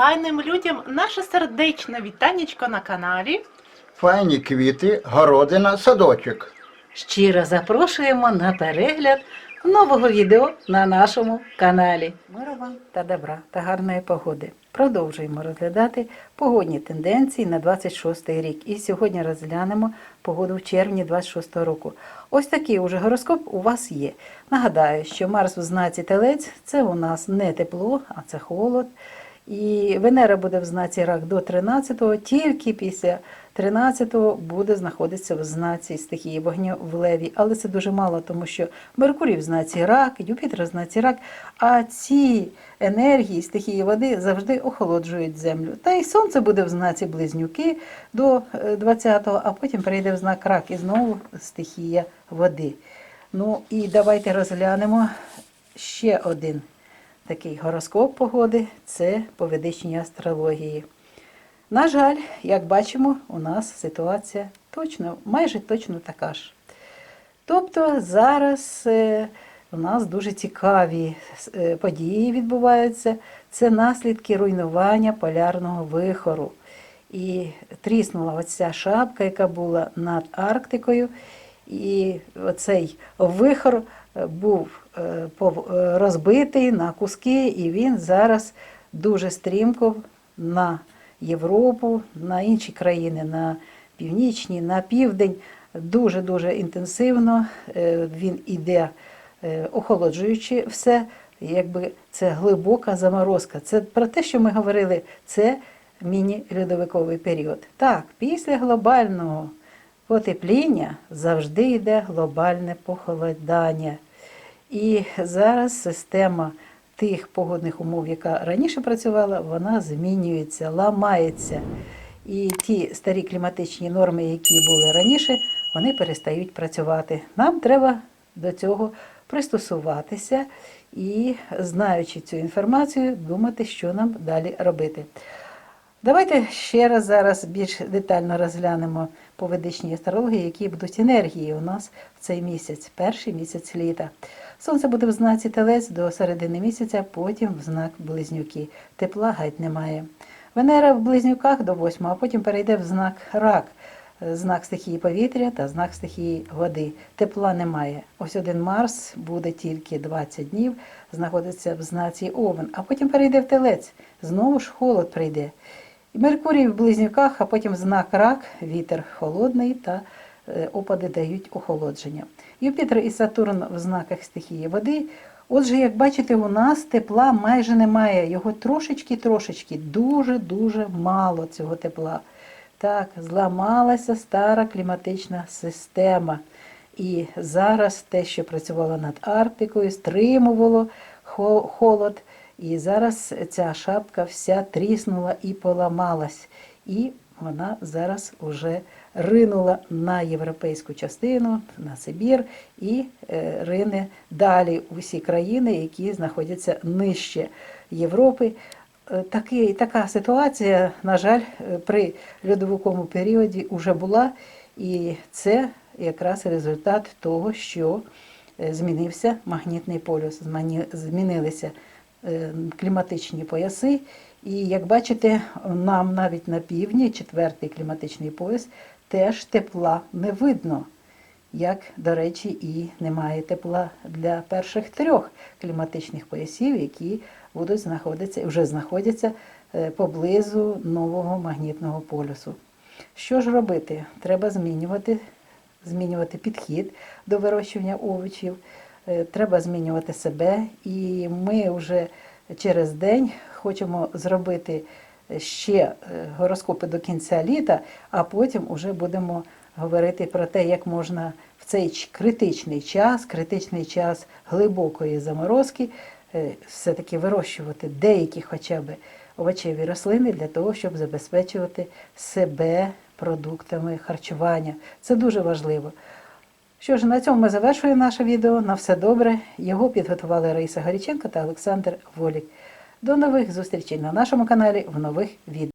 файним людям наше сердечне вітанечко на каналі. Файні квіти, городина, садочок. Щиро запрошуємо на перегляд нового відео на нашому каналі. Мира вам та добра та гарної погоди. Продовжуємо розглядати погодні тенденції на 26 рік. І сьогодні розглянемо погоду в червні 26 року. Ось такий уже гороскоп у вас є. Нагадаю, що Марс у знаці Телець це у нас не тепло, а це холод. І Венера буде в знаці рак до 13-го, тільки після 13-го буде знаходитися в знаці стихії вогню в леві. Але це дуже мало, тому що Меркурій в знаці рак, Юпітер в знаці рак, а ці енергії стихії води завжди охолоджують землю. Та й сонце буде в знаці близнюки до е, 20-го, а потім перейде в знак рак і знову стихія води. Ну і давайте розглянемо ще один такий гороскоп погоди це по ведичній астрології. На жаль, як бачимо, у нас ситуація точно, майже точно така ж. Тобто зараз е, у нас дуже цікаві е, події відбуваються. Це наслідки руйнування полярного вихору. І тріснула оця шапка, яка була над Арктикою. І оцей вихор е, був розбитий на куски, і він зараз дуже стрімко на Європу, на інші країни, на північні, на південь. Дуже-дуже інтенсивно е, він іде, е, охолоджуючи все, якби це глибока заморозка. Це про те, що ми говорили, це міні-льодовиковий період. Так, після глобального потепління завжди йде глобальне похолодання. І зараз система тих погодних умов, яка раніше працювала, вона змінюється, ламається. І ті старі кліматичні норми, які були раніше, вони перестають працювати. Нам треба до цього пристосуватися і, знаючи цю інформацію, думати, що нам далі робити. Давайте ще раз зараз більш детально розглянемо по ведичній астрології, які будуть енергії у нас в цей місяць, перший місяць літа. Сонце буде в знаці Телець до середини місяця, потім в знак Близнюки. Тепла геть немає. Венера в близнюках до 8, а потім перейде в знак Рак, знак стихії повітря та знак стихії води. Тепла немає. Ось один Марс буде тільки 20 днів, знаходиться в знаці Овен, а потім перейде в Телець. Знову ж холод прийде. Меркурій в близнюках, а потім знак рак, вітер холодний та е, опади дають охолодження. Юпітер і Сатурн в знаках стихії води. Отже, як бачите, у нас тепла майже немає. Його трошечки-трошечки, дуже-дуже мало цього тепла. Так, зламалася стара кліматична система. І зараз те, що працювало над Арктикою, стримувало холод. І зараз ця шапка вся тріснула і поламалась. І вона зараз уже ринула на європейську частину, на Сибір і е, рине далі у всі країни, які знаходяться нижче Європи. Е, Такий, така ситуація, на жаль, е, при льодовиковому періоді вже була, і це якраз результат того, що змінився магнітний полюс, змінилися кліматичні пояси. І як бачите, нам навіть на півдні, четвертий кліматичний пояс, теж тепла не видно. Як, до речі, і немає тепла для перших трьох кліматичних поясів, які будуть знаходитися, вже знаходяться е, поблизу нового магнітного полюсу. Що ж робити? Треба змінювати, змінювати підхід до вирощування овочів, е, треба змінювати себе. І ми вже через день хочемо зробити ще е, гороскопи до кінця літа, а потім вже будемо говорити про те, як можна в цей критичний час, критичний час глибокої заморозки, е, все-таки вирощувати деякі хоча б овочеві рослини для того, щоб забезпечувати себе продуктами харчування. Це дуже важливо. Що ж, на цьому ми завершуємо наше відео. На все добре. Його підготували Раїса Горіченко та Олександр Волік. До нових зустрічей на нашому каналі в нових відео.